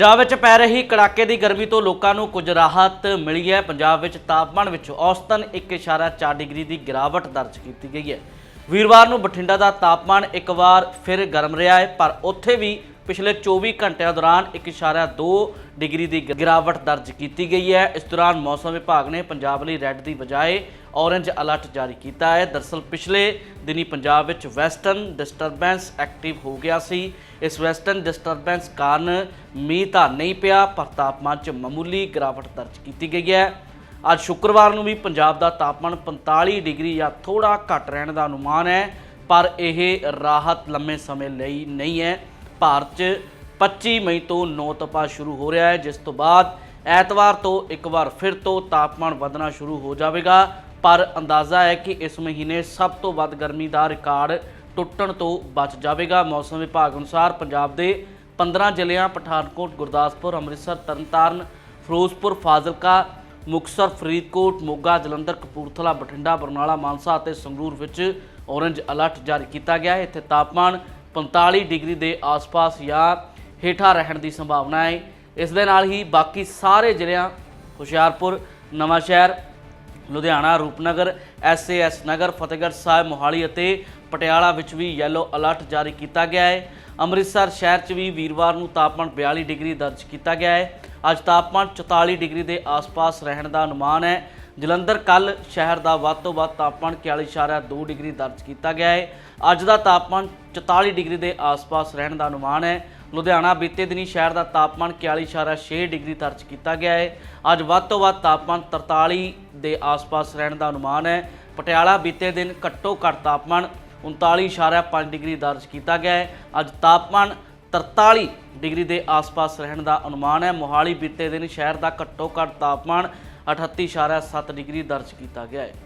ਪੰਜਾਬ ਵਿੱਚ ਪੈ ਰਹੀ ਕੜਾਕੇ ਦੀ ਗਰਮੀ ਤੋਂ ਲੋਕਾਂ ਨੂੰ ਕੁਝ ਰਾਹਤ ਮਿਲੀ ਹੈ। ਪੰਜਾਬ ਵਿੱਚ ਤਾਪਮਾਨ ਵਿੱਚ ਔਸਤਨ 1.4 ਡਿਗਰੀ ਦੀ ਗਿਰਾਵਟ ਦਰਜ ਕੀਤੀ ਗਈ ਹੈ। ਵੀਰਵਾਰ ਨੂੰ ਬਠਿੰਡਾ ਦਾ ਤਾਪਮਾਨ ਇੱਕ ਵਾਰ ਫਿਰ ਗਰਮ ਰਿਹਾ ਹੈ, ਪਰ ਉੱਥੇ ਵੀ ਪਿਛਲੇ 24 ਘੰਟਿਆਂ ਦੌਰਾਨ 1.2 ਡਿਗਰੀ ਦੀ ਗਿਰਾਵਟ ਦਰਜ ਕੀਤੀ ਗਈ ਹੈ। ਇਸ ਦੌਰਾਨ ਮੌਸਮ ਵਿਭਾਗ ਨੇ ਪੰਜਾਬ ਲਈ ਰੈੱਡ ਦੀ ਬਜਾਏ ਔਰੇਂਜ ਅਲਰਟ ਜਾਰੀ ਕੀਤਾ ਹੈ। ਦਰਸਲ ਪਿਛਲੇ ਦਿਨੀ ਪੰਜਾਬ ਵਿੱਚ ਵੈਸਟਰਨ ਡਿਸਟਰਬੈਂਸ ਐਕਟਿਵ ਹੋ ਗਿਆ ਸੀ। ਇਸ ਵੈਸਟਰਨ ਡਿਸਟਰਬੈਂਸ ਕਾਰਨ ਮੀਂਹ ਤਾਂ ਨਹੀਂ ਪਿਆ, ਪਰ ਤਾਪਮਾਨ 'ਚ ਮਾਮੂਲੀ ਗਿਰਾਵਟ ਦਰਜ ਕੀਤੀ ਗਈ ਹੈ। ਅੱਜ ਸ਼ੁੱਕਰਵਾਰ ਨੂੰ ਵੀ ਪੰਜਾਬ ਦਾ ਤਾਪਮਾਨ 45 ਡਿਗਰੀ ਜਾਂ ਥੋੜਾ ਘੱਟ ਰਹਿਣ ਦਾ ਅਨੁਮਾਨ ਹੈ, ਪਰ ਇਹ ਰਾਹਤ ਲੰਮੇ ਸਮੇਂ ਲਈ ਨਹੀਂ ਹੈ। ਭਾਰਤ 'ਚ 25 ਮਈ ਤੋਂ ਨੌ ਤਪਾ ਸ਼ੁਰੂ ਹੋ ਰਿਹਾ ਹੈ, ਜਿਸ ਤੋਂ ਬਾਅਦ ਐਤਵਾਰ ਤੋਂ ਇੱਕ ਵਾਰ ਫਿਰ ਤੋਂ ਤਾਪਮਾਨ ਵਧਣਾ ਸ਼ੁਰੂ ਹੋ ਜਾਵੇਗਾ। ਪਰ ਅੰਦਾਜ਼ਾ ਹੈ ਕਿ ਇਸ ਮਹੀਨੇ ਸਭ ਤੋਂ ਵੱਧ ਗਰਮੀ ਦਾ ਰਿਕਾਰਡ ਟੁੱਟਣ ਤੋਂ ਬਚ ਜਾਵੇਗਾ। ਮੌਸਮ ਵਿਭਾਗ ਅਨੁਸਾਰ ਪੰਜਾਬ ਦੇ 15 ਜ਼ਿਲ੍ਹਿਆਂ, ਪਠਾਨਕੋਟ, ਗੁਰਦਾਸਪੁਰ, ਅੰਮ੍ਰਿਤਸਰ, ਤਰਨਤਾਰਨ, ਫਿਰੋਜ਼ਪੁਰ, ਫਾਜ਼ਿਲਕਾ, ਮੁਕਤਸਰ, ਫਰੀਦਕੋਟ, ਮੋਗਾ, ਜਲੰਧਰ, ਕਪੂਰਥਲਾ, ਬਠਿੰਡਾ, ਬਰਨਾਲਾ, ਮਾਨਸਾ ਅਤੇ ਸੰਗਰੂਰ ਵਿੱਚ ਔਰੇਂਜ ਅਲਰਟ ਜਾਰੀ ਕੀਤਾ ਗਿਆ ਹੈ। ਇੱਥੇ ਤਾਪਮਾਨ 45 ਡਿਗਰੀ ਦੇ ਆਸ-ਪਾਸ ਜਾਂ ਹੇਠਾਂ ਰਹਿਣ ਦੀ ਸੰਭਾਵਨਾ ਹੈ। ਇਸ ਦੇ ਨਾਲ ਹੀ ਬਾਕੀ ਸਾਰੇ ਜ਼ਿਲ੍ਹਿਆਂ, ਹੁਸ਼ਿਆਰਪੁਰ ਨਵਾਂ ਸ਼ਹਿਰ ਲੁਧਿਆਣਾ, ਰੂਪਨਗਰ ਐਸਏਐਸ ਨਗਰ, ਫਤਿਹਗੜ੍ਹ ਸਾਹਿਬ, ਮੋਹਾਲੀ ਅਤੇ ਪਟਿਆਲਾ ਵਿੱਚ ਵੀ ਯੈਲੋ ਅਲਰਟ ਜਾਰੀ ਕੀਤਾ ਗਿਆ ਹੈ। ਅੰਮ੍ਰਿਤਸਰ ਸ਼ਹਿਰ 'ਚ ਵੀ ਵੀਰਵਾਰ ਨੂੰ ਤਾਪਮਾਨ 42 ਡਿਗਰੀ ਦਰਜ ਕੀਤਾ ਗਿਆ ਹੈ। ਅੱਜ ਤਾਪਮਾਨ 44 ਡਿਗਰੀ ਦੇ ਆਸ-ਪਾਸ ਰਹਿਣ ਦਾ ਅਨੁਮਾਨ ਹੈ। ਜਲੰਧਰ ਕੱਲ ਸ਼ਹਿਰ ਦਾ ਵੱਧ ਤੋਂ ਵੱਧ ਤਾਪਮਾਨ 41.2 ਡਿਗਰੀ ਦਰਜ ਕੀਤਾ ਗਿਆ ਹੈ। ਅੱਜ ਦਾ ਤਾਪਮਾਨ 44 ਡਿਗਰੀ ਦੇ ਆਸ-ਪਾਸ ਰਹਿਣ ਦਾ ਅਨੁਮਾਨ ਹੈ। ਲੁਧਿਆਣਾ ਬੀਤੇ ਦਿਨੀ ਸ਼ਹਿਰ ਦਾ ਤਾਪਮਾਨ 41.6 ਡਿਗਰੀ ਦਰਜ ਕੀਤਾ ਗਿਆ ਹੈ। ਅੱਜ ਵੱਧ ਤੋਂ ਵੱਧ ਤਾਪਮਾਨ 43 ਦੇ ਆਸ-ਪਾਸ ਰਹਿਣ ਦਾ ਅਨੁਮਾਨ ਹੈ। ਪਟਿਆਲਾ ਬੀਤੇ ਦਿਨ ਘੱਟੋ ਘੱਟ ਤਾਪਮਾਨ 39.5 ਡਿਗਰੀ ਦਰਜ ਕੀਤਾ ਗਿਆ ਹੈ। ਅੱਜ ਤਾਪਮਾਨ 43 ਡਿਗਰੀ ਦੇ ਆਸ-ਪਾਸ ਰਹਿਣ ਦਾ ਅਨੁਮਾਨ ਹੈ। ਮੋਹਾਲੀ ਬੀਤੇ ਦਿਨ ਸ਼ਹਿਰ ਦਾ ਘੱਟੋ ਘੱਟ ਤਾਪਮਾਨ 38.7 ਡਿਗਰੀ ਦਰਜ ਕੀਤਾ ਗਿਆ ਹੈ।